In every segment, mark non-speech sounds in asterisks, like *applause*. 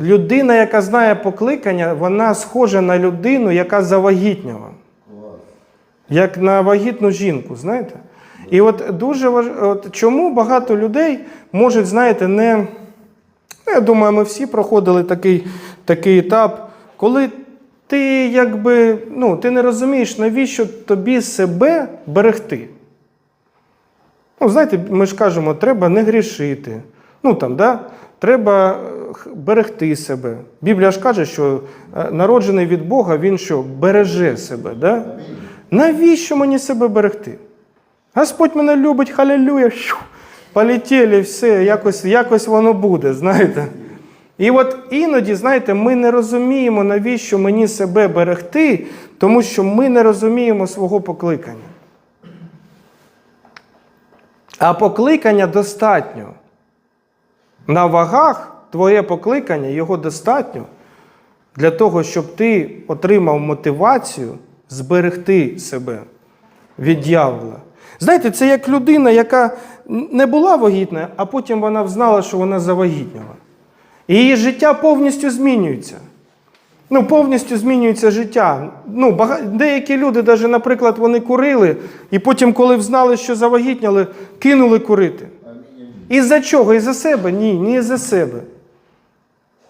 людина, яка знає покликання, вона схожа на людину, яка завагітняла. Як на вагітну жінку, знаєте? І от дуже важ... от чому багато людей можуть, знаєте, не. Ну, я думаю, ми всі проходили такий, такий етап, коли ти якби ну, ти не розумієш, навіщо тобі себе берегти. Ну, знаєте, ми ж кажемо, треба не грішити. Ну там, да? Треба е, берегти себе. Біблія ж каже, що е, народжений від Бога, він що береже себе. Да? Навіщо мені себе берегти? Господь мене любить, халілюя, щу, полетіли, все, якось, якось воно буде, знаєте. І от іноді, знаєте, ми не розуміємо, навіщо мені себе берегти, тому що ми не розуміємо свого покликання. А покликання достатньо. На вагах твоє покликання, його достатньо для того, щоб ти отримав мотивацію зберегти себе від дьявола. Знаєте, це як людина, яка не була вагітна, а потім вона взнала, що вона завагітніла. І її життя повністю змінюється. Ну, повністю змінюється життя. Ну. Деякі люди, навіть, наприклад, вони курили, і потім, коли взнали, що завагітняли, кинули курити. І за чого? І за себе? Ні, ні за себе.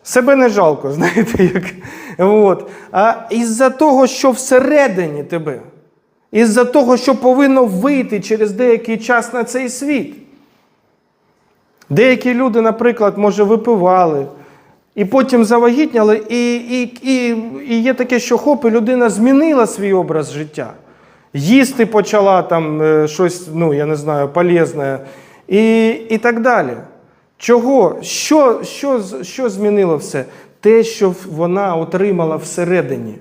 Себе не жалко, *laughs* знаєте, як. От. А із-за того, що всередині тебе, із-за того, що повинно вийти через деякий час на цей світ. Деякі люди, наприклад, може, випивали, і потім завагітняли, і, і, і, і є таке, що хоп, і людина змінила свій образ життя. Їсти почала там е, щось, ну, я не знаю, полезне, і, і так далі. Чого? Що, що, що змінило все? Те, що вона отримала всередині.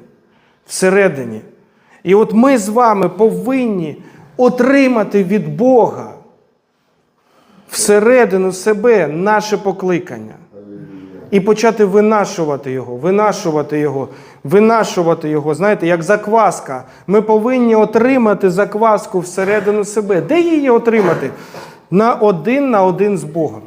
Всередині. І от ми з вами повинні отримати від Бога всередину себе наше покликання. І почати винашувати його, винашувати його, винашувати його. Знаєте, як закваска. Ми повинні отримати закваску всередину себе. Де її отримати? На один на один з Богом.